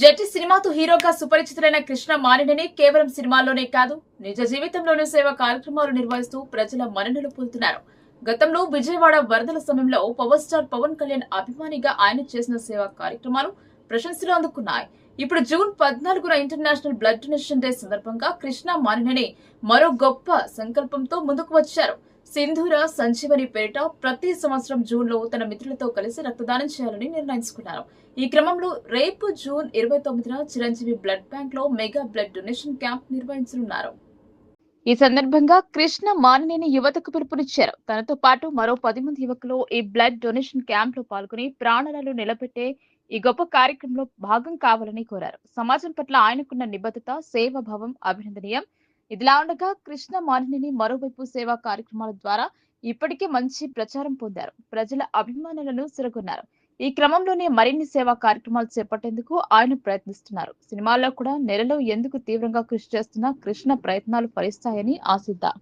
జట్టి సినిమాతో హీరోగా సుపరిచితులైన కృష్ణ మానిని కేవలం సినిమాల్లోనే కాదు నిజ జీవితంలోనూ సేవా కార్యక్రమాలు నిర్వహిస్తూ ప్రజల మన్ననలు పొందుతున్నారు. గతంలో విజయవాడ వరదల సమయంలో పవర్ స్టార్ పవన్ కళ్యాణ్ అభిమానిగా ఆయన చేసిన సేవా కార్యక్రమాలు ప్రశంసలు అందుకున్నాయి. ఇప్పుడు జూన్ పద్నాలుగున ఇంటర్నేషనల్ బ్లడ్ డొనేషన్ డే సందర్భంగా కృష్ణ మానిని మరో గొప్ప సంకల్పంతో ముందుకు వచ్చారు. సింధూర సంజీవని పేరిట ప్రతి సంవత్సరం జూన్లో తన మిత్రులతో కలిసి రక్తదానం చేయాలని నిర్ణయించుకున్నారు. ఈ క్రమంలో రేపు జూన్ ఇరవై తొమ్మిదిన చిరంజీవి బ్లడ్ బ్యాంక్లో మెగా బ్లడ్ డొనేషన్ క్యాంప్ నిర్వహించనున్నారు. ఈ సందర్భంగా కృష్ణ మానినేని యువతకు పిలుపునిచ్చారు. తనతో పాటు మరో పది మంది యువకులు ఈ బ్లడ్ డొనేషన్ క్యాంప్లో పాల్గొని ప్రాణాలను నిలబెట్టే ఈ గొప్ప కార్యక్రమంలో భాగం కావాలని కోరారు. సమాజం పట్ల ఆయనకున్న నిబద్ధత సేవాభావం అభినందనీయం. ఇదిలా ఉండగా కృష్ణ మానిని మరోవైపు సేవా కార్యక్రమాల ద్వారా ఇప్పటికే మంచి ప్రచారం పొందారు. ప్రజల అభిమానులను సిరగొన్నారు. ఈ క్రమంలోనే మరిన్ని సేవా కార్యక్రమాలు చేపట్టేందుకు ఆయన ప్రయత్నిస్తున్నారు. సినిమాల్లో కూడా నెలలో ఎందుకు తీవ్రంగా కృషి చేస్తున్న కృష్ణ ప్రయత్నాలు ఫలిస్తాయని ఆశిద్దాం